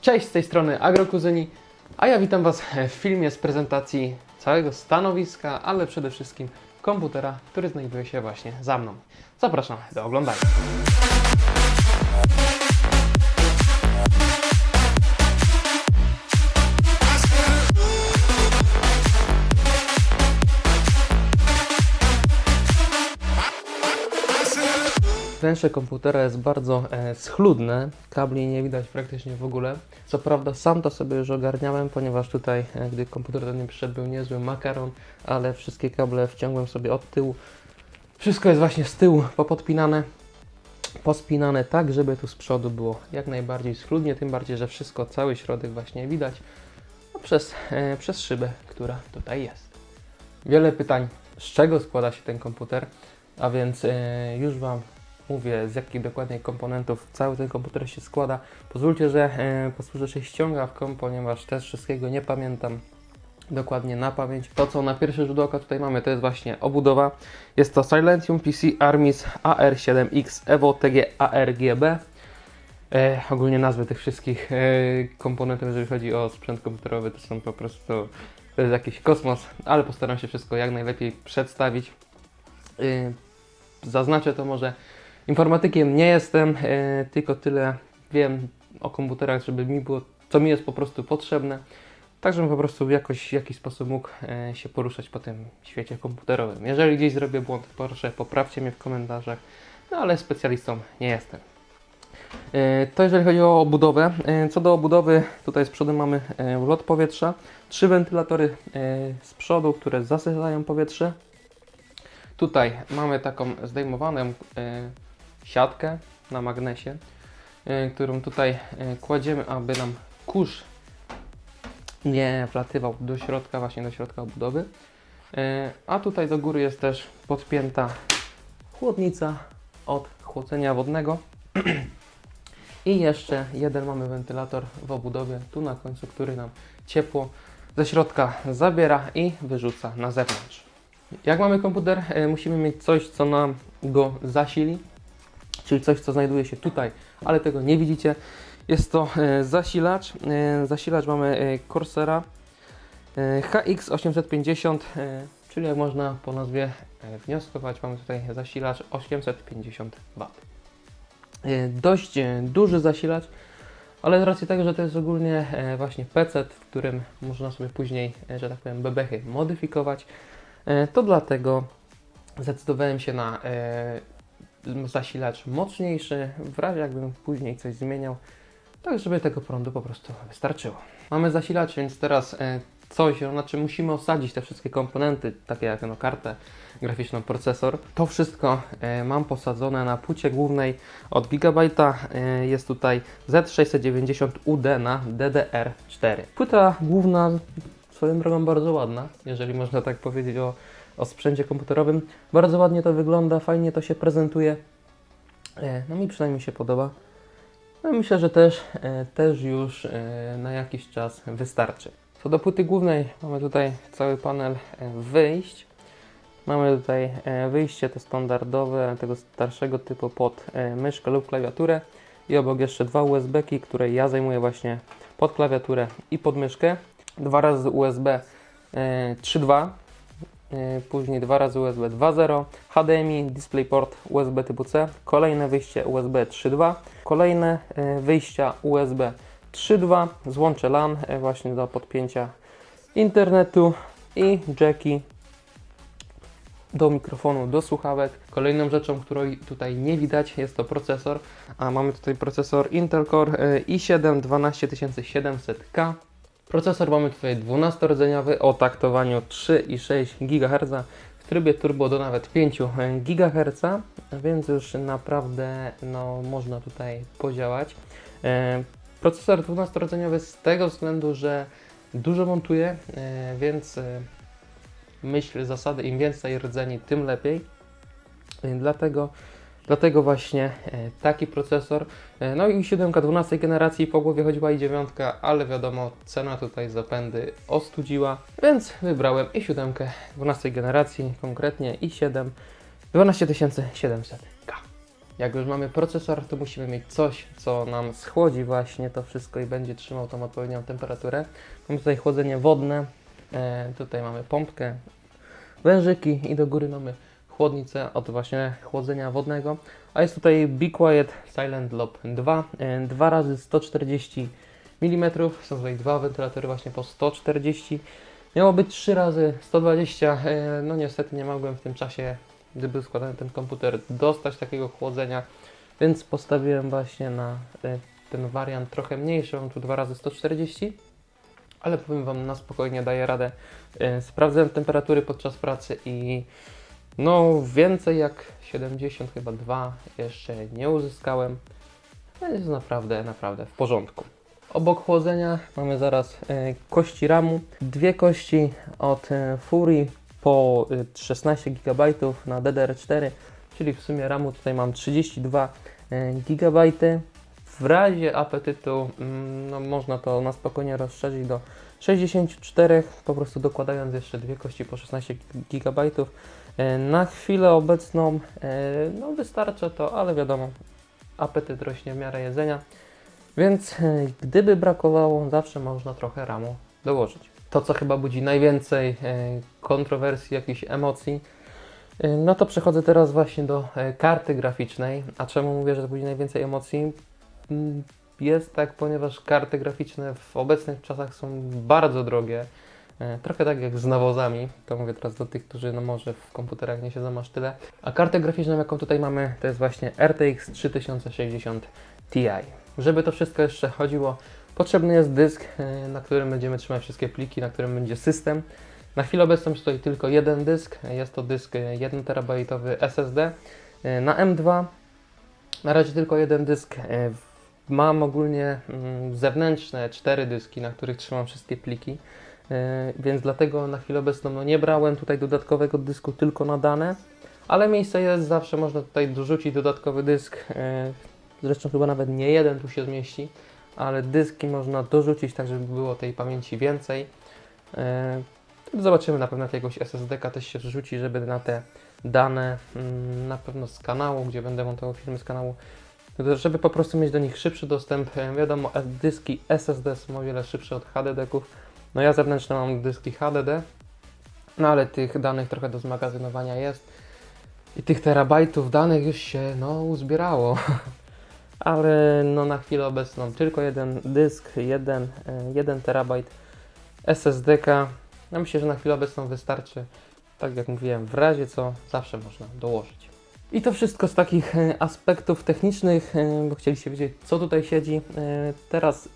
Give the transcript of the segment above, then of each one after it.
Cześć, z tej strony Agrokuzyni, a ja witam Was w filmie z prezentacji całego stanowiska, ale przede wszystkim komputera, który znajduje się właśnie za mną. Zapraszam do oglądania. Wnętrze komputera jest bardzo e, schludne, kabli nie widać praktycznie w ogóle. Co prawda sam to sobie już ogarniałem, ponieważ tutaj, e, gdy komputer do mnie przyszedł, był niezły makaron, ale wszystkie kable wciągłem sobie od tyłu. Wszystko jest właśnie z tyłu popodpinane, pospinane tak, żeby tu z przodu było jak najbardziej schludnie, tym bardziej, że wszystko, cały środek właśnie widać no, przez, e, przez szybę, która tutaj jest. Wiele pytań, z czego składa się ten komputer, a więc e, już Wam mówię, z jakich dokładnie komponentów cały ten komputer się składa. Pozwólcie, że e, posłużę się ściągawką, ponieważ też wszystkiego nie pamiętam dokładnie na pamięć. To, co na pierwszy rzut oka tutaj mamy, to jest właśnie obudowa. Jest to Silentium PC Armis AR7X Evo TG ARGB. E, ogólnie nazwy tych wszystkich e, komponentów, jeżeli chodzi o sprzęt komputerowy, to są po prostu to jest jakiś kosmos, ale postaram się wszystko jak najlepiej przedstawić. E, zaznaczę to może Informatykiem nie jestem, e, tylko tyle wiem o komputerach, żeby mi było, co mi jest po prostu potrzebne, tak żebym po prostu jakoś, w jakiś sposób mógł e, się poruszać po tym świecie komputerowym. Jeżeli gdzieś zrobię błąd, proszę poprawcie mnie w komentarzach, no ale specjalistą nie jestem. E, To jeżeli chodzi o obudowę. Co do obudowy, tutaj z przodu mamy wlot powietrza, trzy wentylatory z przodu, które zasysają powietrze. Tutaj mamy taką zdejmowaną siatkę na magnesie, y, którą tutaj y, kładziemy, aby nam kurz nie wlatywał do środka, właśnie do środka obudowy. Y, A tutaj do góry jest też podpięta chłodnica od chłodzenia wodnego. I jeszcze jeden mamy wentylator w obudowie, tu na końcu, który nam ciepło ze środka zabiera i wyrzuca na zewnątrz. Jak mamy komputer, e, musimy mieć coś, co nam go zasili, czyli coś, co znajduje się tutaj, ale tego nie widzicie. Jest to e, zasilacz. E, Zasilacz mamy e, Corsera e, HX850, e, czyli jak można po nazwie wnioskować, mamy tutaj zasilacz 850 W. Dość duży zasilacz, ale z racji tego, że to jest ogólnie właśnie PC, w którym można sobie później, że tak powiem, bebechy modyfikować, to dlatego zdecydowałem się na zasilacz mocniejszy, w razie jakbym później coś zmieniał, tak żeby tego prądu po prostu wystarczyło. Mamy zasilacz, więc teraz e, coś, znaczy musimy osadzić te wszystkie komponenty, takie jak no, kartę graficzną, procesor. To wszystko e, mam posadzone na płycie głównej od Gigabyte'a. E, jest tutaj Z690UD na DDR4. Płyta główna swoją drogą bardzo ładna, jeżeli można tak powiedzieć o, o sprzęcie komputerowym. Bardzo ładnie to wygląda, fajnie to się prezentuje. E, No mi przynajmniej się podoba. No myślę, że też, e, też już e, na jakiś czas wystarczy. Co do płyty głównej, mamy tutaj cały panel wyjść. Mamy tutaj wyjście to standardowe tego starszego typu pod myszkę lub klawiaturę i obok jeszcze dwa USB-ki, które ja zajmuję właśnie pod klawiaturę i pod myszkę. Dwa razy USB e, 3.2, e, później dwa razy USB 2.0, HDMI, DisplayPort USB typu C, kolejne wyjście USB 3.2, kolejne e, wyjścia USB 3.2, złącze LAN e, właśnie do podpięcia internetu i jacki do mikrofonu, do słuchawek. Kolejną rzeczą, której tutaj nie widać jest to procesor, a mamy tutaj procesor Intel Core e, i7 12700K. Procesor mamy tutaj 12-rdzeniowy o taktowaniu 3,6 GHz w trybie turbo do nawet 5 GHz, więc już naprawdę no, można tutaj podziałać. E, Procesor 12-rdzeniowy z tego względu, że dużo montuje, e, więc e, myśl zasady im więcej rdzeni, tym lepiej. Dlatego, dlatego właśnie e, taki procesor. E, No i 7 12 generacji, po głowie chodziła i 9, ale wiadomo, cena tutaj zapędy ostudziła, więc wybrałem i 7 12 generacji, konkretnie i 7 12700K. Jak już mamy procesor, to musimy mieć coś, co nam schłodzi właśnie to wszystko i będzie trzymał tą odpowiednią temperaturę. Mamy tutaj chłodzenie wodne, e, tutaj mamy pompkę, wężyki i do góry mamy chłodnicę od właśnie chłodzenia wodnego. A jest tutaj Be Quiet Silent Lob 2, e, 2 razy 140 mm. Są tutaj dwa wentylatory właśnie po 140 Miało być 3 razy 120. e, No niestety nie mogłem w tym czasie, gdy był składany ten komputer, dostać takiego chłodzenia, więc postawiłem właśnie na e, ten wariant trochę mniejszy, mam tu 2 razy 140 ale powiem Wam, na spokojnie daję radę. E, Sprawdzałem temperatury podczas pracy i no więcej jak 70 chyba 2 jeszcze nie uzyskałem. To jest naprawdę, naprawdę w porządku. Obok chłodzenia mamy zaraz e, kości ramu. Dwie kości od e, Fury po e, 16 GB na DDR4, czyli w sumie ramu tutaj mam 32 e, GB. W razie apetytu mm, no, można to na spokojnie rozszerzyć do 64, po prostu dokładając jeszcze dwie kości po 16 GB. E, Na chwilę obecną e, no, wystarcza to, ale wiadomo, apetyt rośnie w miarę jedzenia. Więc e, gdyby brakowało, zawsze można trochę ramu dołożyć. To, co chyba budzi najwięcej kontrowersji, jakichś emocji, no to przechodzę teraz właśnie do karty graficznej. A czemu mówię, że budzi najwięcej emocji? Mm, Jest tak, ponieważ karty graficzne w obecnych czasach są bardzo drogie. E, Trochę tak jak z nawozami, to mówię teraz do tych, którzy no może w komputerach nie siedzą aż tyle. A kartę graficzną, jaką tutaj mamy, to jest właśnie RTX 3060 Ti. Żeby to wszystko jeszcze chodziło, potrzebny jest dysk, e, na którym będziemy trzymać wszystkie pliki, na którym będzie system. Na chwilę obecną stoi tylko jeden dysk, jest to dysk 1 terabajtowy SSD e, na M2. Na razie tylko jeden dysk. e, Mam ogólnie mm, zewnętrzne cztery dyski, na których trzymam wszystkie pliki, e, więc dlatego na chwilę obecną no, nie brałem tutaj dodatkowego dysku tylko na dane, ale miejsce jest, zawsze można tutaj dorzucić dodatkowy dysk. e, Zresztą chyba nawet nie jeden tu się zmieści, ale dyski można dorzucić tak, żeby było tej pamięci więcej. E, Zobaczymy na pewno jakiegoś SSD-ka też się wrzuci, żeby na te dane mm, na pewno z kanału, gdzie będę montował filmy z kanału, żeby po prostu mieć do nich szybszy dostęp. E, Wiadomo, e, dyski SSD są o wiele szybsze od HDD-ków. No ja zewnętrzne mam dyski HDD, no ale tych danych trochę do zmagazynowania jest. I tych terabajtów danych już się no uzbierało. ale no na chwilę obecną tylko jeden dysk, jeden, e, jeden terabajt SSD-ka. Ja myślę, że na chwilę obecną wystarczy. Tak jak mówiłem, w razie co zawsze można dołożyć. I to wszystko z takich e, aspektów technicznych, e, bo chcieliście wiedzieć, co tutaj siedzi. Teraz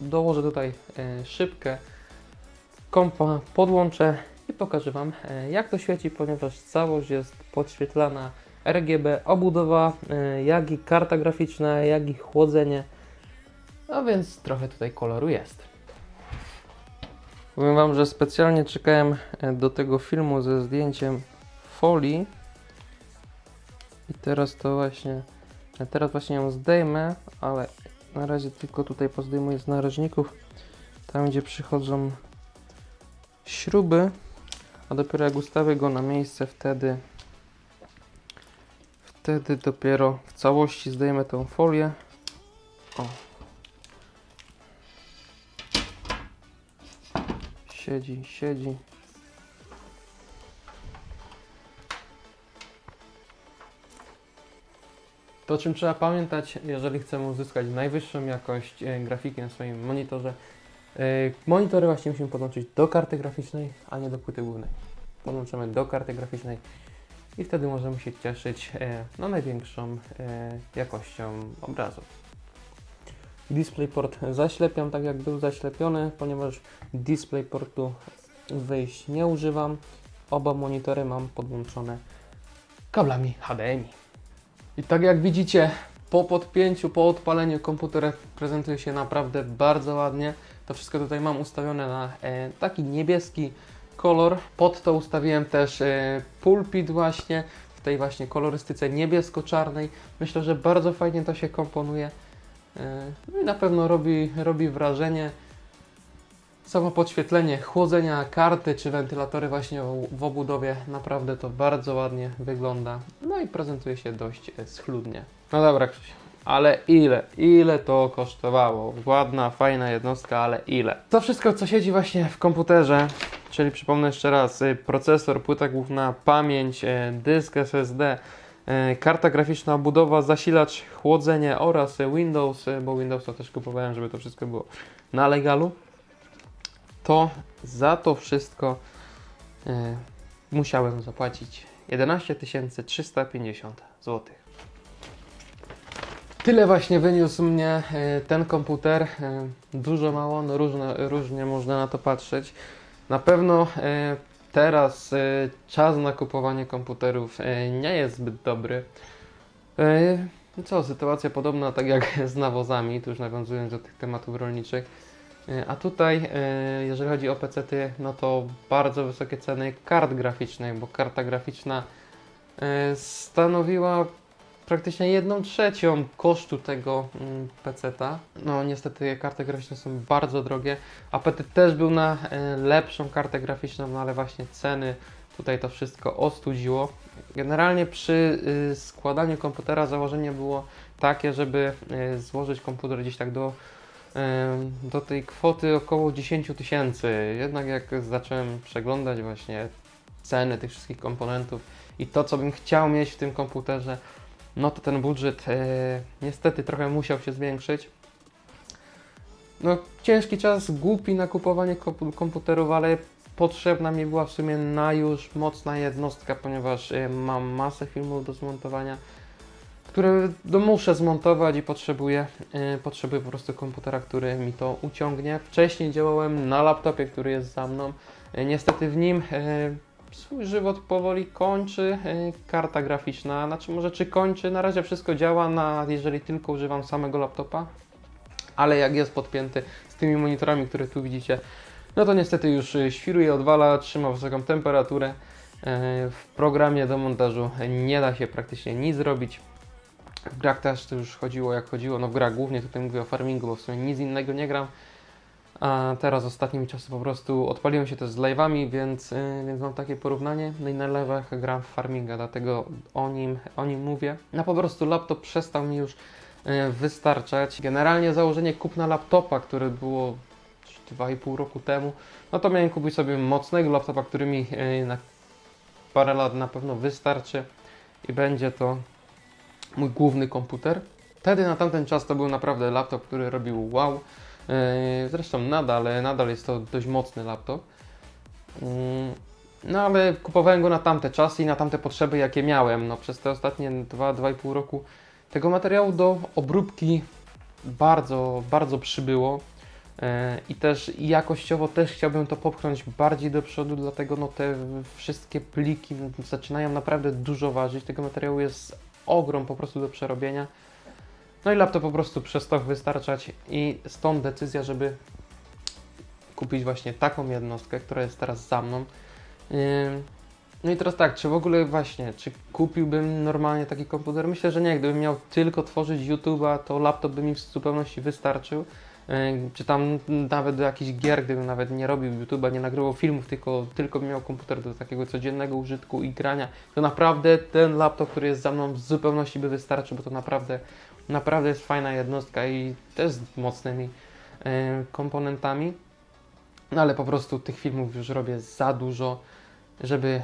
dołożę tutaj szybkę kompa, podłączę i pokażę Wam, e, jak to świeci, ponieważ całość jest podświetlana RGB, obudowa, e, jak i karta graficzna, jak i chłodzenie. No więc trochę tutaj koloru jest. Powiem Wam, że specjalnie czekałem e, do tego filmu ze zdjęciem folii. I teraz to właśnie, teraz właśnie ją zdejmę, ale na razie tylko tutaj pozdejmuję z narożników, tam gdzie przychodzą śruby, a dopiero jak ustawię go na miejsce, wtedy wtedy dopiero w całości zdejmę tą folię. O. Siedzi, siedzi. To czym trzeba pamiętać, jeżeli chcemy uzyskać najwyższą jakość e, grafiki na swoim monitorze. E, monitory właśnie musimy podłączyć do karty graficznej, a nie do płyty głównej. Podłączymy do karty graficznej i wtedy możemy się cieszyć e, no, największą e, jakością obrazu. DisplayPort zaślepiam tak jak był zaślepiony, ponieważ DisplayPortu wyjść nie używam. Oba monitory mam podłączone kablami HDMI. I tak jak widzicie, po podpięciu, po odpaleniu komputer prezentuje się naprawdę bardzo ładnie. To wszystko tutaj mam ustawione na e, taki niebieski kolor. Pod to ustawiłem też e, pulpit właśnie w tej właśnie kolorystyce niebiesko-czarnej. Myślę, że bardzo fajnie to się komponuje. E, No i na pewno robi, robi wrażenie. Samo podświetlenie chłodzenia karty czy wentylatory właśnie w- obudowie naprawdę to bardzo ładnie wygląda. No i prezentuje się dość schludnie. No dobra, Krzysiu. Ale ile? Ile to kosztowało? Ładna, fajna jednostka, ale ile? To wszystko, co siedzi właśnie w komputerze, czyli przypomnę jeszcze raz, y, procesor, płyta główna, pamięć, y, dysk SSD, y, karta graficzna, budowa, zasilacz, chłodzenie oraz Windows, bo Windowsa też kupowałem, żeby to wszystko było na legalu, to za to wszystko musiałem zapłacić 11 350 zł. Tyle właśnie wyniósł mnie e, ten komputer. E, Dużo, mało, no różne, różnie można na to patrzeć. Na pewno e, teraz czas na kupowanie komputerów nie jest zbyt dobry. Co, sytuacja podobna tak jak z nawozami, tu już nawiązując do tych tematów rolniczych. A tutaj, jeżeli chodzi o PC-ty, no to bardzo wysokie ceny kart graficznych, bo karta graficzna stanowiła praktycznie jedną trzecią kosztu tego mm, PC-ta. No niestety karty graficzne są bardzo drogie. Apetyt też był na e, lepszą kartę graficzną, no ale właśnie ceny tutaj to wszystko ostudziło. Generalnie przy y, składaniu komputera założenie było takie, żeby y, złożyć komputer gdzieś tak do, y, do tej kwoty około 10 000 tysięcy. Jednak jak zacząłem przeglądać właśnie ceny tych wszystkich komponentów i to, co bym chciał mieć w tym komputerze, no to ten budżet e, niestety trochę musiał się zwiększyć. No, ciężki czas, głupi na kupowanie komp- komputerów, ale potrzebna mi była w sumie na już mocna jednostka, ponieważ e, mam masę filmów do zmontowania, które no, muszę zmontować i potrzebuję, e, potrzebuję po prostu komputera, który mi to uciągnie. Wcześniej działałem na laptopie, który jest za mną. E, niestety w nim e, swój żywot powoli kończy e, karta graficzna. Znaczy, może czy kończy, na razie wszystko działa, na, jeżeli tylko używam samego laptopa, ale jak jest podpięty z tymi monitorami, które tu widzicie, no to niestety już e, świruje, odwala, trzyma wysoką temperaturę. E, W programie do montażu nie da się praktycznie nic zrobić. W grach też to już chodziło jak chodziło, no w grach głównie tutaj mówię o farmingu, bo w sumie nic innego nie gram. A teraz ostatnimi czasy po prostu odpaliłem się też z live'ami, więc, yy, więc mam takie porównanie. No i na live'ach gram w farminga, dlatego o nim, o nim mówię. No po prostu laptop przestał mi już yy, wystarczać. Generalnie założenie kupna laptopa, które było 2,5 roku temu, no to miałem kupić sobie mocnego laptopa, który mi yy, na parę lat na pewno wystarczy i będzie to mój główny komputer. Wtedy na tamten czas to był naprawdę laptop, który robił wow. Yy, Zresztą nadal, nadal jest to dość mocny laptop. Yy, No ale kupowałem go na tamte czasy i na tamte potrzeby, jakie miałem. No, przez te ostatnie 2-2,5 roku tego materiału do obróbki bardzo, bardzo przybyło. Yy, I też jakościowo też chciałbym to popchnąć bardziej do przodu, dlatego no te wszystkie pliki zaczynają naprawdę dużo ważyć. Tego materiału jest ogrom po prostu do przerobienia. No i laptop po prostu przestał wystarczać i stąd decyzja, żeby kupić właśnie taką jednostkę, która jest teraz za mną. No i teraz tak, czy w ogóle właśnie, czy kupiłbym normalnie taki komputer? Myślę, że nie. Gdybym miał tylko tworzyć YouTube'a, to laptop by mi w zupełności wystarczył. Ym, Czy tam nawet do jakichś gier, gdybym nawet nie robił YouTube'a, nie nagrywał filmów, tylko, tylko miał komputer do takiego codziennego użytku i grania, to naprawdę ten laptop, który jest za mną w zupełności by wystarczył, bo to naprawdę Naprawdę jest fajna jednostka i też z mocnymi e, komponentami. No ale po prostu tych filmów już robię za dużo, żeby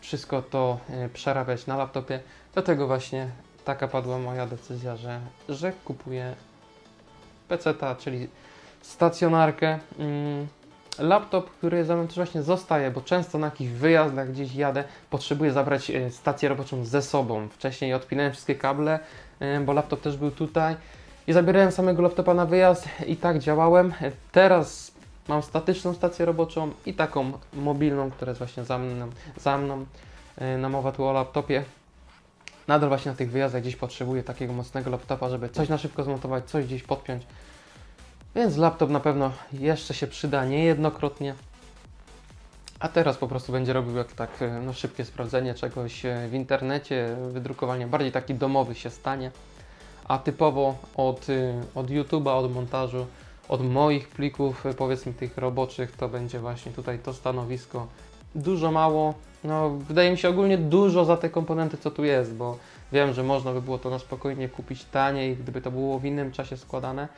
wszystko to e, przerabiać na laptopie. Dlatego właśnie taka padła moja decyzja, że, że kupuję PC-ta, czyli stacjonarkę. Mm, Laptop, który za mną też właśnie zostaje, bo często na jakichś wyjazdach gdzieś jadę, potrzebuję zabrać e, stację roboczą ze sobą. Wcześniej odpinałem wszystkie kable, e, bo laptop też był tutaj i zabierałem samego laptopa na wyjazd i tak działałem. E, Teraz mam statyczną stację roboczą i taką mobilną, która jest właśnie za mną. Za mną. Na mowa tu o laptopie. Nadal właśnie na tych wyjazdach gdzieś potrzebuję takiego mocnego laptopa, żeby coś na szybko zmontować, coś gdzieś podpiąć. Więc laptop na pewno jeszcze się przyda niejednokrotnie. A teraz po prostu będzie robił jak tak e, no, szybkie sprawdzenie czegoś e, w internecie, wydrukowanie bardziej taki domowy się stanie. A typowo od, y, od YouTube'a, od montażu, od moich plików, powiedzmy tych roboczych, to będzie właśnie tutaj to stanowisko. Dużo mało, no wydaje mi się ogólnie dużo za te komponenty, co tu jest, bo Wiem, że można by było to na spokojnie kupić taniej, gdyby to było w innym czasie składane.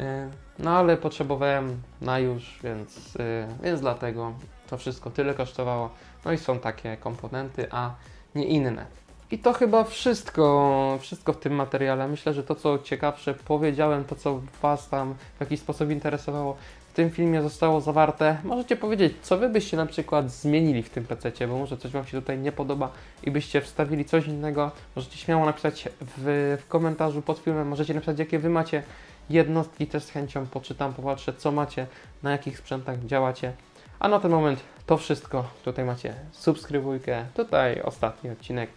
E, No ale potrzebowałem na już, więc, e, więc dlatego to wszystko tyle kosztowało. No i są takie komponenty, a nie inne. I to chyba wszystko, wszystko w tym materiale. Myślę, że to co ciekawsze powiedziałem, to co Was tam w jakiś sposób interesowało, w tym filmie zostało zawarte. Możecie powiedzieć, co Wy byście na przykład zmienili w tym PC, bo może coś Wam się tutaj nie podoba i byście wstawili coś innego. Możecie śmiało napisać w, w komentarzu pod filmem, możecie napisać, jakie Wy macie jednostki, też z chęcią poczytam, popatrzę, co macie, na jakich sprzętach działacie. A na ten moment to wszystko. Tutaj macie subskrybujkę, tutaj ostatni odcinek.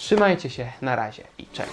Trzymajcie się, na razie i cześć.